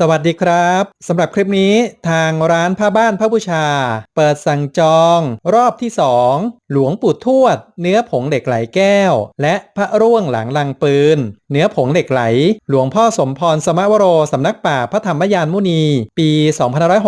สวัสดีครับสำหรับคลิปนี้ทางร้านผ้าบ้านพระบูชา เปิดสั่งจอง รอบที่ 2 หลวงปู่ทวด เนื้อผงเหล็กไหลแก้ว และพระร่วงหลังลังปืน เนื้อผงเหล็กไหล หลวงพ่อสมพรสมวโรสำนักป่าพระธรรมยานมุนี ปี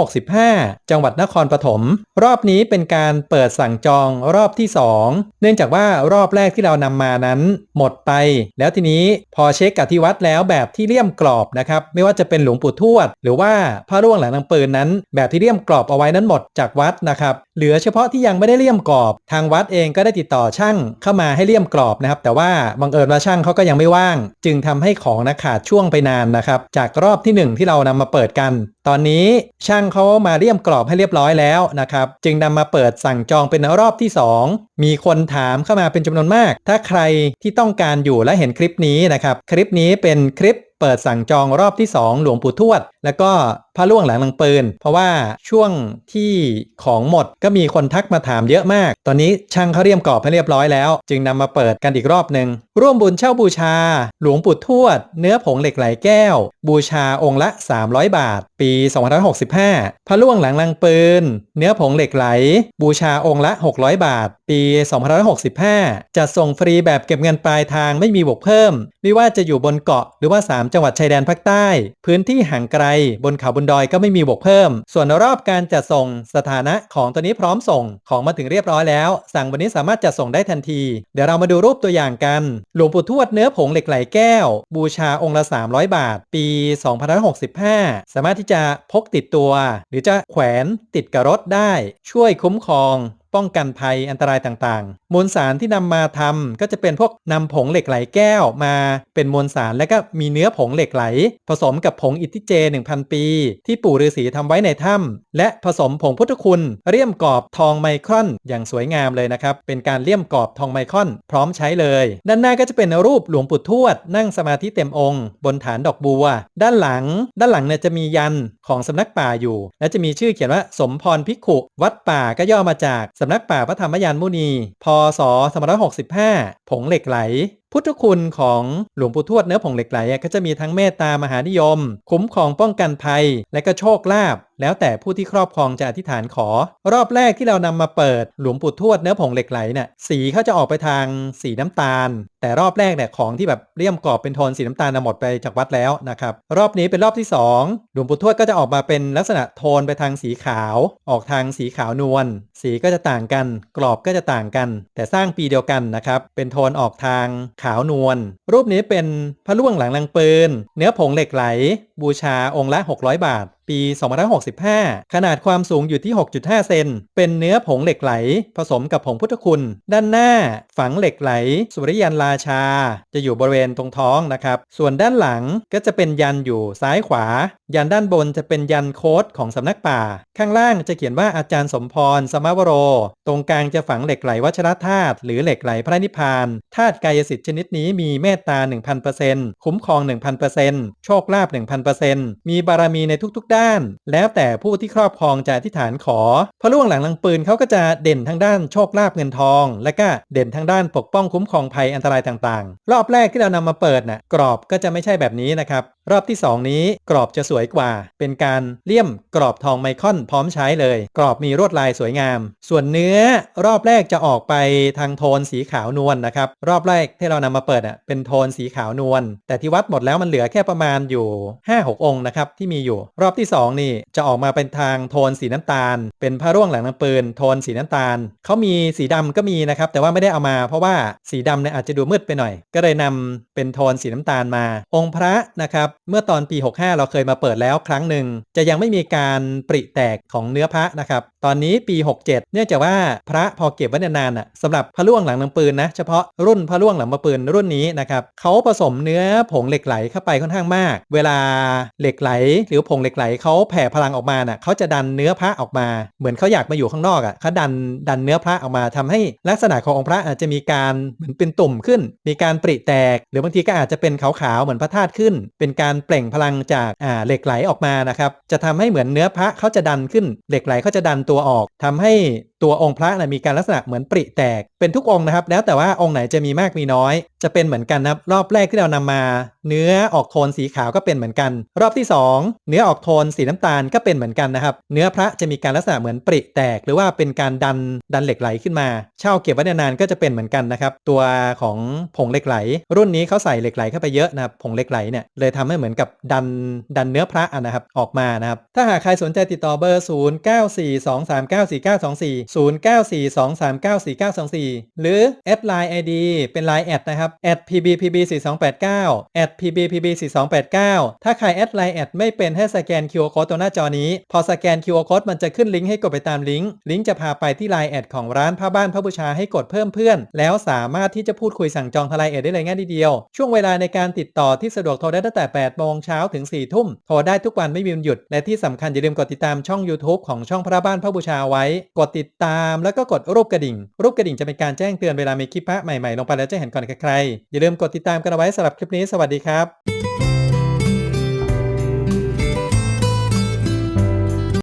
2565 จังหวัดนครปฐมรอบนี้เป็นการเปิดสั่งจองรอบที่ 2 เนื่องจากว่ารอบแรกที่เรานำมานั้น หมดไป แล้วทีนี้พอเช็คกับที่วัดแล้วแบบที่เลี่ยมกรอบนะครับไม่ว่าจะเป็นหลวงปู่ทวด หรือว่าพระร่วงหลังนางปืนนั้น แบบที่เลี่ยมกรอบเอาไว้นั้นหมดจากวัดนะครับเหลือเฉพาะที่ยังไม่ได้เลี่ยมกรอบทางวัดเองก็ได้ติดต่อช่างเข้ามาให้เลี่ยมกรอบนะครับ แต่ว่าบังเอิญว่าช่างเขาก็ยังไม่ว่าง จึงทำให้ของนะขาดช่วงไปนานนะครับ จากรอบที่หนึ่งที่เรานำมาเปิดกัน ตอนนี้ช่างเขามาเลี่ยมกรอบให้เรียบร้อยแล้วนะครับ จึงนำมาเปิดสั่งจองเป็นรอบที่ 2 มีคนถามเข้ามาเป็นจำนวนมาก ถ้าใครที่ต้องการอยู่และเห็นคลิปนี้นะครับ คลิปนี้เป็นคลิปเปิดสั่งจองรอบที่ 2 หลวงปู่ทวด แล้วก็พระล่วงหลังลังปืน เพราะว่าช่วงที่ของหมดก็มีคนทักมาถามเยอะมาก ตอนนี้ช่างเขาเรียมกรอบให้เรียบร้อยแล้ว จึงนำมาเปิดกันอีกรอบหนึ่งร่วมบุญเช่าบูชา หลวงปู่ทวด เนื้อผงเหล็กไหลแก้ว บูชาองค์ละ 300 บาท ปี2565 พระล่วงหลังลังปืน เนื้อผงเหล็กไหล บูชาองค์ละ 600 บาท ปี2565 จะส่งฟรีแบบเก็บเงินปลายทางไม่มีบวกเพิ่ม ไม่ว่าจะอยู่บนเกาะหรือว่า 3 จังหวัดชายแดนภาคใต้ พื้นที่ห่างไกลบนเขาบนดอยก็ไม่มีบวกเพิ่ม ส่วนรอบการจัดส่งสถานะของตัวนี้พร้อมส่งของมาถึงเรียบร้อยแล้ว สั่งวันนี้สามารถจัดส่งได้ทันที เดี๋ยวเรามาดูรูปตัวอย่างกัน หลวงปู่ทวดเนื้อผงเหล็กไหลแก้ว บูชาองค์ละ 300 บาท ปี 2565 สามารถที่จะพกติดตัว หรือจะแขวนติดกับรถได้ ช่วยคุ้มครอง ป้องกันภัยอันตรายต่างๆ มวลสารที่นำมาทำก็จะเป็นพวกนำผงเหล็กไหลแก้วมาเป็นมวลสารและก็มีเนื้อผงเหล็กไหล ผสมกับผงอิทธิเจ 1,000 ปี ที่ปู่ฤาษีทำไว้ในถ้ำและผสมผงพุทธคุณเลี่ยมกรอบทองไมครอน อย่างสวยงามเลยนะครับ เป็นการเลี่ยมกรอบทองไมครอน พร้อมใช้เลย ด้านหน้าก็จะเป็นรูปหลวงปู่ทวด นั่งสมาธิเต็มองค์ บนฐานดอกบัว ด้านหลัง ด้านหลังเนี่ยจะมียันของสำนักป่าอยู่ และจะมีชื่อเขียนว่าสมพรภิกขุวัดป่าก็ย่อมาจากสำนักป่าพระธรรมยานมุนี พศ 2565 ผงเหล็กไหล พุทธคุณของหลวงปู่ทวดเนื้อผงเหล็กไหลก็จะมีทั้งเมตตามหานิยม คุ้มครองป้องกันภัย และก็โชคลาภแล้วแต่ผู้ที่ครอบครองจะอธิษฐานขอ รอบแรกที่เรานำมาเปิดหลวงปู่ทวดเนื้อผงเหล็กไหลเนี่ยสีเขาจะออกไปทางสีน้ำตาล แต่รอบแรกเนี่ยของที่แบบเลี่ยมกรอบเป็นโทนสีน้ำตาลนะหมดไปจากวัดแล้วนะครับรอบนี้เป็นรอบที่ 2 หลวงปู่ทวดก็จะออกมาเป็นลักษณะโทนไปทางสีขาว ออกทางสีขาวนวลสีก็จะต่างกัน กรอบก็จะต่างกัน แต่สร้างปีเดียวกันนะครับเป็นโทนออกทางขาวนวลรูปนี้เป็นพระล่วงหลังลังปืน เนื้อผงเหล็กไหล บูชาองค์ละ 600 บาท ปี 2565 ขนาดความสูงอยู่ที่ 6.5 เซน เป็นเนื้อผงเหล็กไหล ผสมกับผงพุทธคุณ ด้านหน้า ฝังเหล็กไหล สุริยันราชา จะอยู่บริเวณตรงท้องนะครับ ส่วนด้านหลังก็จะเป็นยันอยู่ซ้ายขวา ยันด้านบนจะเป็นยันโค้ดของสำนักป่า ข้างล่างจะเขียนว่าอาจารย์สมพร สมวโร ตรงกลางจะฝังเหล็กไหลวัชรธาตุหรือเหล็กไหลพระนิพพาน ธาตุกายสิทธิ์ชนิดนี้มีเมตตา 1,000%คุ้มครอง 1,000%โชคลาภ1,000%มีบารมีในทุกๆด้านแล้วแต่ผู้ที่ครอบครองจะอธิษฐานขอพระล่วงหลังลังปืนเขาก็จะเด่นทางด้านโชคลาภเงินทอง และก็เด่นทางด้านปกป้องคุ้มครองภัยอันตรายต่างๆ รอบแรกที่เรานำมาเปิดน่ะกรอบก็จะไม่ใช่แบบนี้นะครับ รอบที่ 2 นี้กรอบจะสวยกว่า เป็นการเลี่ยมกรอบทองไมคอนพร้อมใช้เลย กรอบมีลวดลายสวยงาม ส่วนเนื้อรอบแรกจะออกไปทางโทนสีขาวนวลนะครับ รอบแรกที่เรานำมาเปิดอะเป็นโทนสีขาวนวลแต่ที่วัดหมดแล้วมันเหลือแค่ประมาณอยู่ 5-6 องค์นะครับที่มีอยู่ รอบที่ 2 นี่จะออกมาเป็นทางโทนสีน้ำตาล เป็นพระร่วงหลังน้ำปืนโทนสีน้ำตาลเขามีสีดำก็มีนะครับแต่ว่าไม่ได้เอามาเพราะว่าสีดำเนี่ยอาจจะดูมืดไปหน่อย ก็เลยนำเป็นโทนสีน้ำตาลมา องค์พระนะครับเมื่อตอนปี 65 เราเคยมาเปิดแล้วครั้งหนึ่ง จะยังไม่มีการปริแตกของเนื้อพระนะครับ ตอนนี้ปี 67 เนื่องจากว่าพระพอเก็บไว้นานๆน่ะสำหรับพระล่วงหลังน้ำปืนนะ เฉพาะรุ่นพระล่วงหลังมาปืนรุ่นนี้นะครับเขาผสมเนื้อผงเหล็กไหลเข้าไปค่อนข้างมาก เวลาเหล็กไหล หรือผงเหล็กไหลเขาแผ่พลังออกมาน่ะเขาจะดันเนื้อพระออกมา เหมือนเขาอยากมาอยู่ข้างนอกอะเขาดันดันเนื้อพระออกมาทำให้ลักษณะขององค์พระอาจจะมีการเหมือนเป็นตุ่มขึ้น มีการปริแตก หรือบางทีก็อาจจะเป็นขาวๆเหมือนพระธาตุขึ้น เป็นการเปล่งพลังจากอ่าเหล็กไหลออกมานะครับจะทำให้เหมือนเนื้อพระเขาจะดันขึ้นเหล็กไหลเขาจะดันตัวออกทำให้ตัวองค์พระนะมีการลักษณะเหมือนปริแตกเป็นทุกองค์นะครับ แล้วแต่ว่าองค์ไหนจะมีมากมีน้อย จะเป็นเหมือนกันนะครับ รอบแรกที่เรานำมา เนื้อออกโทนสีขาวก็เป็นเหมือนกัน รอบที่ 2 เนื้อออกโทนสีน้ำตาลก็เป็นเหมือนกันนะครับ เนื้อพระจะมีการลักษณะเหมือนปริแตก หรือว่าเป็นการดันดันเหล็กไหลขึ้นมา เช่าเก็บไว้นานๆก็จะเป็นเหมือนกันนะครับ ตัวของผงเหล็กไหล รุ่นนี้เขาใส่เหล็กไหลเข้าไปเยอะนะครับผงเหล็กไหลเนี่ยเลยทำให้เหมือนกับดันดันเนื้อพระอะนะครับออกมานะครับถ้าหากใครสนใจติดต่อเบอร์ 0942394924หรือแอดไลน์ ID เป็นไลน์แอดนะครับแอด @pbpb4289 @pbpb4289 ถ้าใครแอดไลน์แอดไม่เป็นให้สแกน QR Code ตัวหน้าจอนี้ พอสแกน QR Code มันจะขึ้นลิงก์ให้กดไปตามลิงก์ ลิงก์จะพาไปที่ไลน์แอดของร้านผ้าบ้านผ้าบูชาให้กดเพิ่มเพื่อน แล้วสามารถที่จะพูดคุยสั่งจองทลน์แอดได้เลยง่ายทีเดียว ช่วงเวลาในการติดต่อที่สะดวกโทรได้ตั้งแต่ 8 โมงเช้าถึง 4 ทุ่ม โทรได้ทุกวันไม่มีวันหยุด และที่สำคัญอย่าลืมกดติดตามช่อง YouTube ของช่องพระบ้านผ้าบูชาไว้ กดติดตามแล้วก็กดรูปกระดิ่ง รูปกระดิ่งจะเป็นการแจ้งเตือนเวลามีคลิปพระใหม่ๆลงไปแล้วจะเห็นก่อนใครๆอย่าลืมกดติดตามกันเอาไว้สำหรับคลิปนี้สวัสดีครับ